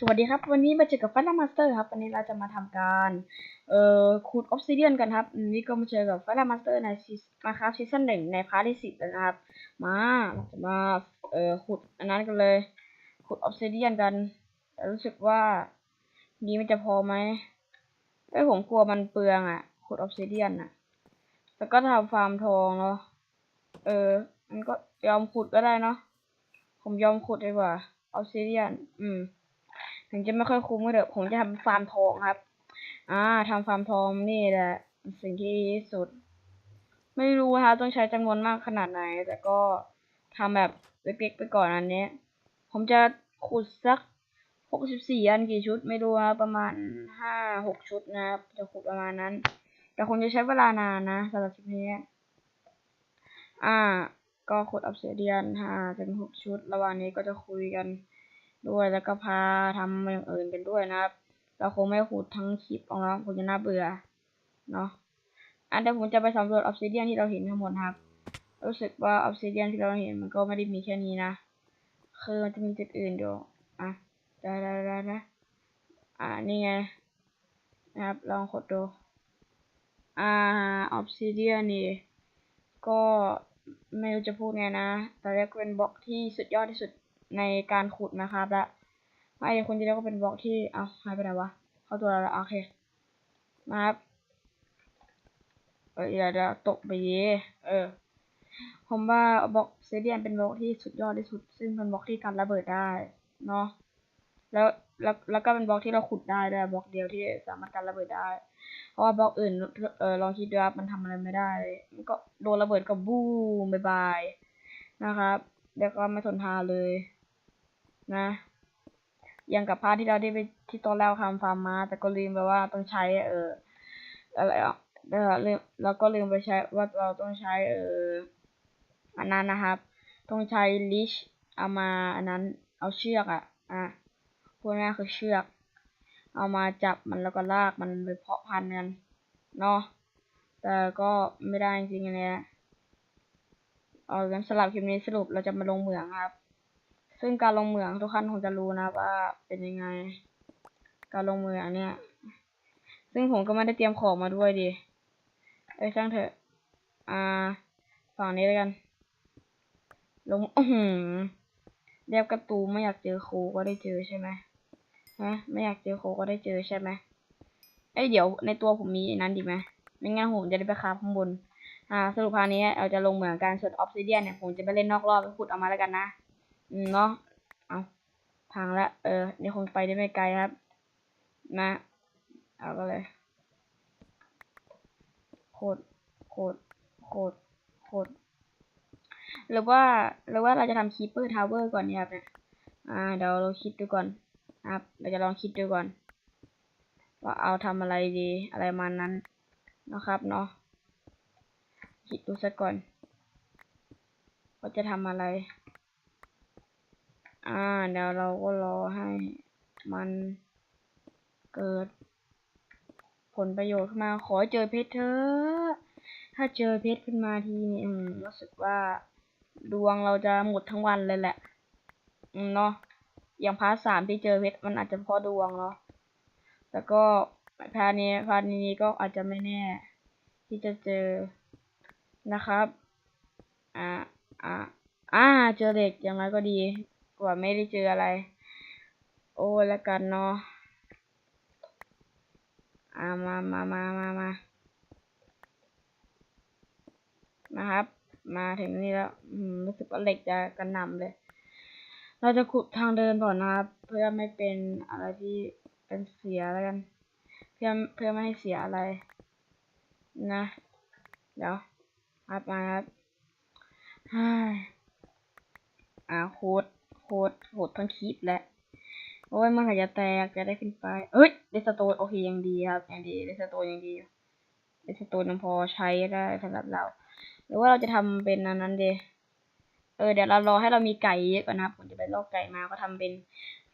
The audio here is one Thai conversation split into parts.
สวัสดีครับ วันนี้มาเจอกับฟันลามาสเตอร์ครับ วันนี้เราจะมาทำการเอ่อขุดออฟซิเดียนกันครับวันนี้ก็มาเจอกับฟันลามาสเตอร์ในซีมาครับซีซั่นหนึ่งในพาร์ทที่สิบแล้วนะครับ มาเราจะมาเอ่อขุดอันนั้นกันเลย ขุดออฟซิเดียนกัน รู้สึกว่านี้มันจะพอไหมไอ้ยผมกลัวมันเปลืองอะ ขุดออฟซิเดียนอะ แล้วก็ทำฟาร์มทองเนาะเออมันก็ยอมขุดก็ได้เนาะผมยอมขุดดีกว่าออฟซิเดียน อืม ถึงจะไม่ค่อยคุ้มก็เถอะผมจะทำฟาร์มทองครับ อ่าทำฟาร์มทองนี่แหละ สิ่งที่ดีที่สุด ไม่รู้นะคะต้องใช้จำนวนมากขนาดไหน แต่ก็ทำแบบเล็กๆไปก่อนอันนี้ ผมจะขุดสักหกสิบสี่อันกี่ชุดไม่รู้นะประมาณห้าหกชุดนะครับจะขุดประมาณนั้น แต่คงจะใช้เวลานานนะสำหรับคลิปนี้ อ่า ก็ขุดออฟเซเดียนห้าถึงหกชุด ระหว่างนี้ก็จะคุยกัน ด้วยแล้วก็พาทำอย่างอื่นกันด้วยนะครับ เราคงไม่ขุดทั้งคลิปออกแล้วคงจะน่าเบื่อเนาะอันเดี๋ยวผมจะไปสำรวจออฟซิเดียนที่เราเห็นทั้งหมดครับ รู้สึกว่าออฟซิเดียนที่เราเห็นมันก็ไม่ได้มีแค่นี้นะ คือมันจะมีจุดอื่นอยู่อะได้ได้ได้นะอ่านี่ไงนะครับลองขุดดูอ่าออฟซิเดียนนี่ก็ไม่รู้จะพูดไงนะแต่เรียกเป็นบล็อกที่สุดยอดที่สุด ในการขุดนะครับ และไอ้คนที่เรียกว่าเป็นบล็อกที่เอาหายไปไหนวะเข้าตัวแล้วโอเคมาครับเออเดี๋ยวเดี๋ยวตกไปเยเออ ผมว่าบล็อกเซเดียนเป็นบล็อกที่สุดยอดที่สุด ซึ่งเป็นบล็อกที่กันระเบิดได้เนาะแล้วแล้วแล้วก็เป็นบล็อกที่เราขุดได้ด้วยบล็อกเดียวที่สามารถกันระเบิดได้ เพราะว่าบล็อกอื่นเออลองคิดดูครับมันทำอะไรไม่ได้มันก็โดนระเบิดก็บูมบายบายนะครับ เดี๋ยวก็ไม่ทนทานเลย นะ ยังกับพาร์ทที่เราได้ไปที่ตอนแรกทำฟาร์มมา แต่ก็ลืมไปว่าต้องใช้เอออะไรอะเดี๋ยวลืมแล้วก็ลืมไปใช้ว่าเราต้องใช้เอออันนั้นนะครับ ต้องใช้ลิชเอามาอันนั้นเอาเชือกอะอะพวกนี้คือเชือก เอามาจับมันแล้วก็ลากมันไปเพาะพันธุ์กันเนาะแต่ก็ไม่ได้จริงๆนเนี้ยเอางั้นสลับคลิปนี้สรุปเราจะมาลงเหมืองครับ ซึ่งการลงเหมืองทุกท่านคงจะรู้นะว่าเป็นยังไง การลงเหมืองเนี่ย ซึ่งผมก็ไม่ได้เตรียมของมาด้วยดิเอ้ยช่างเถอะ อ่า ฝั่งนี้แล้วกัน ลงอือหือเรียบกระตูไม่อยากเจอโคก็ได้เจอใช่ไหมฮะไม่อยากเจอโคก็ได้เจอใช่ไหมเอ้ยเดี๋ยวในตัวผมมีนั้นดีไหมไม่งั้นผมจะได้ไปคาบข้างบน อ่า สรุปพานี้เราจะลงเหมืองการส่วนออฟซิเดียนเนี่ยผมจะไปเล่นนอกรอบไปขุดเอามาแล้วกันนะ เนาะเอาพังละเออนี่คงไปได้ไม่ไกลครับ นะ เอาก็เลยโคตรโคตรโคตรโคตรหรือว่าหรือว่าเราจะทำคีเปอร์ทาวเวอร์ก่อนเนี่ยครับเนี่ยอ่าเดี๋ยวเราคิดดูก่อนครับ เราจะลองคิดดูก่อน ว่าเอาทำอะไรดีอะไรมานั้นนะครับเนาะคิดดูสักก่อนว่าจะทำอะไร อ่า เดี๋ยวเราก็รอให้มันเกิด ผลประโยชน์ขึ้นมาขอเจอเพชรเถอะถ้าเจอเพชรขึ้นมาทีนี่อืมรู้สึกว่า ดวงเราจะหมดทั้งวันเลยแหละอืมเนาะอย่างพาร์ทสามที่เจอเพชรมันอาจจะพราะดวงเนาะแต่ก็พาร์ทนี้พาร์ทนี้ก็อาจจะไม่แน่ ที่จะเจอนะครับ อ่าอ่าอ่าเจอเด็กอย่างไรก็ดี ว่าไม่ได้เจออะไร โอ้แล้วกันเนาะอ่ามามามามามานะครับ มาถึงนี่แล้วรู้สึกว่าเหล็กจะกระหน่ำเลย เราจะขุดทางเดินก่อนนะครับ เพื่อไม่เป็นอะไรที่เป็นเสียแล้วกัน เพื่อเพื่อไม่ให้เสียอะไร นะ เดี๋ยวครับมาครับอ่าโคตร โคตรโคตรทั้งคลิปแหละโอ้ยมันอาจจะแตกจะได้ขึ้นไปเอ้ยเดสโตนโอเคยังดีครับยังดีเดสโตนยังดีเดสโตนยังพอใช้ได้สำหรับเรา หรือว่าเราจะทำเป็นอันนั้นเดเออเดี๋ยวเรารอให้เรามีไก่เยอะก่อนนะครับผมจะไปลอกไก่มาก็ทำเป็น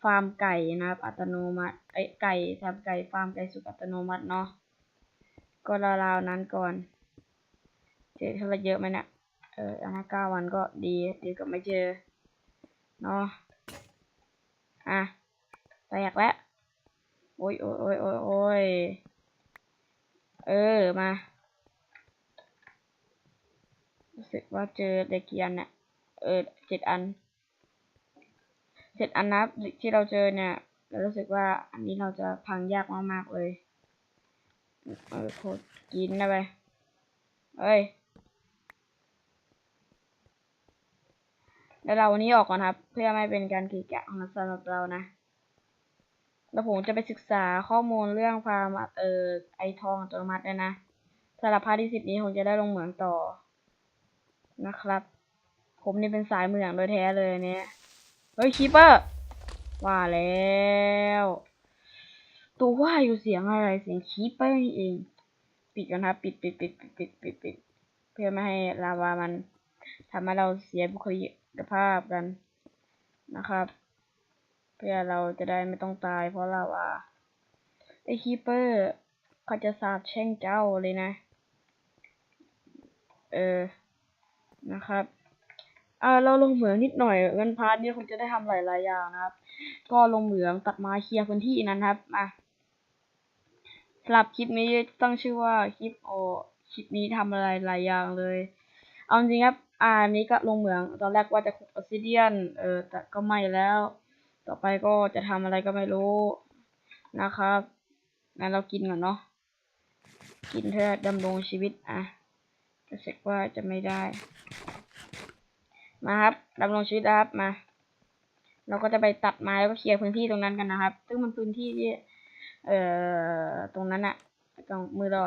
ฟาร์มไก่นะครับ อัตโนมัติไอไก่ทำไก่ฟาร์มไก่สุกอัตโนมัติเนาะก็ราวๆนั้นก่อนเจอเท่าไรเยอะไหมเนี่ยเอออันห้าเก้าวันก็ดีดีกว่าไม่เจอ เนาะอะแตกแล้วโอ้ยโอ้ยโอ้ยโอ้ยโอ้ยเออมารู้สึกว่าเจอเด็กกี่อันเนี่ยเออเจ็ดอันเจ็ดอันนับที่เราเจอเนี่ยเรารู้สึกว่าอันนี้เราจะพังยากมากๆเลยเออโคตรกินนะไปเอ้ย เดี๋ยวเราวันนี้ออกก่อนครับ เพื่อไม่เป็นการกีกะของสำหรับเรานะ แล้วผมจะไปศึกษาข้อมูลเรื่องความเอ่อไอทองอัตโนมัติเลยนะสำหรับพาร์ทที่สิบนี้ผมจะได้ลงเหมืองต่อนะครับ ผมนี่เป็นสายเหมืองโดยแท้เลยเนี่ยเฮ้ยคีเปอร์ว่าแล้วตัวว่าอยู่เสียงอะไรเสียงคีเปอร์นี่เอง ปิดกันครับ ปิดปิดปิดปิดปิดปิดปิดเพื่อไม่ให้ลาวามัน ทำให้เราเสียบุคลิกภาพกันนะครับเพื่อเราจะได้ไม่ต้องตายเพราะลาวาไอคีเปอร์เขาจะสาบแช่งเจ้าเลยนะ เออนะครับเอ่าเราลงเหมืองนิดหน่อยเงินพาร์ทนี้คงจะได้ทำหลายๆอย่างนะครับ ก็ลงเหมืองตัดไม้เคลียร์พื้นที่นั้นครับมาสำหรับคลิปนี้ตั้งชื่อว่าคลิปโอคลิปนี้ทำอะไรหลายอย่างเลย เอาจริงครับ อ่าอันนี้ก็ลงเหมือง ตอนแรกว่าจะขุดออซิเดียน เออ แต่ก็ไม่แล้ว ต่อไปก็จะทำอะไรก็ไม่รู้นะครับ งั้นเรากินก่อนเนาะ กินเพื่อดำรงชีวิต อะรู้สึกว่าจะไม่ได้ มาครับดำรงชีวิตนะครับ มา เราก็จะไปตัดไม้แล้วก็เคลียร์พื้นที่ตรงนั้นกันนะครับ ซึ่งมันพื้นที่ที่ เอ่อ ตรงนั้นอะตรงมือเรา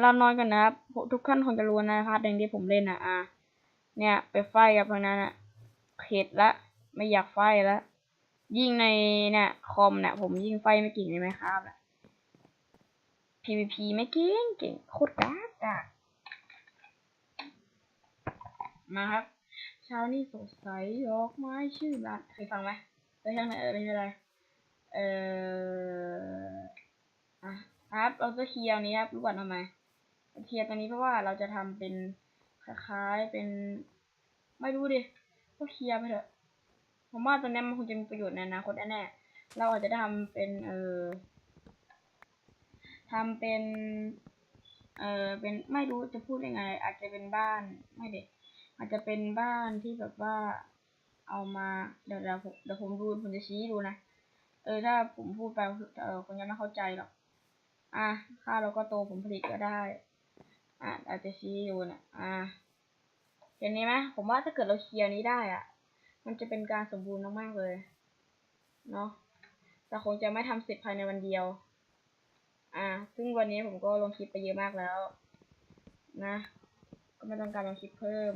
เรานอนกันนะครับ ทุกท่านคงจะรู้นะพาร์ทหนึ่งที่ผมเล่นอะอะเนี่ย ไปไฟกับพวกนั้นอะเข็ดละ ไม่อยากไฟแล้วยิ่งในเนี่ยคอมเนี่ยผมยิ่งไฟไม่เก่งเลยไหมครับอะ PVP ไม่เก่งเก่งโคตรกากกากมาครับเช้านี้สดใสดอกไม้ชื่อบ้านเคยฟังไหมเคยฟังไหมเออไม่ใช่อะไรเอออะ ครับ เราจะเคลียร์นี้ครับรู้ก่อนทำไมเคลียร์ตัวนี้เพราะว่าเราจะทำเป็นคล้ายๆเป็นไม่รู้ดิก็เคลียร์ไปเถอะผมว่าตัวนี้มันคงจะมีประโยชน์ในอนาคตแน่ๆเราอาจจะทำเป็นเออทำเป็น เออเป็นไม่รู้จะพูดยังไง อาจจะเป็นบ้านไม่เด็กอาจจะเป็นบ้านที่แบบว่าเอามาเดี๋ยวเดี๋ยวผมเดี๋ยวผมดูผมจะชี้ดูนะ เออถ้าผมพูดไปเออคนยังไม่เข้าใจหรอก อะค่าเราก็โตผมผลิตก็ได้ อะอาจจะชี้อยู่นะอะเห็นนี้ไหมผมว่าถ้าเกิดเราเคลียร์นี้ได้อะ มันจะเป็นการสมบูรณ์มากๆเลย เนาะแต่คงจะไม่ทำเสร็จภายในวันเดียว อ่าซึ่งวันนี้ผมก็ลงคลิปไปเยอะมากแล้ว นะ ก็ไม่ต้องการลงคลิปเพิ่ม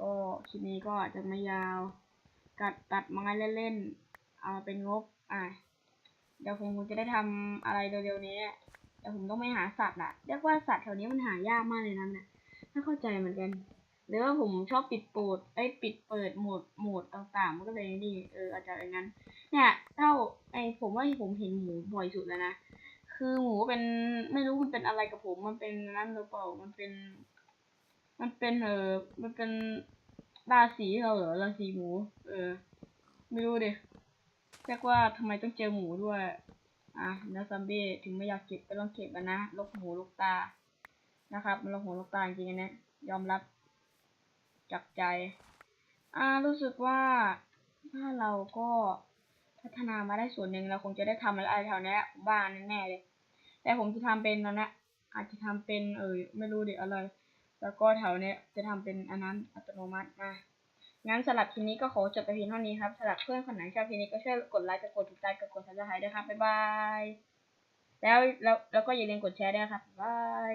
ก็คลิปนี้ก็อาจจะไม่ยาว กัดตัดไม้เล่นๆ เอาเป็นงบ อะ เดี๋ยวผมคงจะได้ทำอะไรเร็วๆนี้เดี๋ยวผมต้องไปหาสัตว์อะเรียกว่าสัตว์แถวนี้มันหายากมากเลยนั่นน่ะไม่เข้าใจเหมือนกันหรือว่าผมชอบปิดโปดไอ้ปิดเปิดโหมดโหมดต่างๆมันก็เลยนี่เอออาจจะอย่างนั้น เนี่ยเท่าไอ้ผมว่าผมเห็นหมูบ่อยสุดแล้วนะคือหมูเป็นไม่รู้มันเป็นอะไรกับผม มันเป็นนั่นหรือเปล่ามันเป็น มันเป็นเออมันเป็นราศีเราเหรอราศีหมู เออ ไม่รู้เดิ เรียกว่าทำไมต้องเจอหมูด้วย อะนะซัมบี้ถึงไม่อยากเก็บก็ต้องเก็บนะลกหูลกตา นะครับ มันลกหูลกตาจริงๆนเนี้ยยอมรับจากใจ อ่า รู้สึกว่าถ้าเราก็พัฒนามาได้ส่วนหนึ่งเราคงจะได้ทำอะไรแถวเนี้ยบ้านแน่ๆเลย แต่ผมจะทำเป็นตอนเนี้ยอาจจะทำเป็นเออไม่รู้เดิอะไร แล้วก็แถวเนี้ยจะทำเป็นอันนั้นอัตโนมัติมา งั้นสำหรับคลิปนี้ก็ขอจบไปเพียงเท่านี้ครับสำหรับเพื่อนคนไหนชอบคลิปนี้ก็ช่วยกดไลค์กดติดตามกดกดซับสไครต์ด้วยครับบ๊ายบายแล้วแล้วแล้วก็อย่าลืมกดแชร์ด้วยครับบ๊ายบาย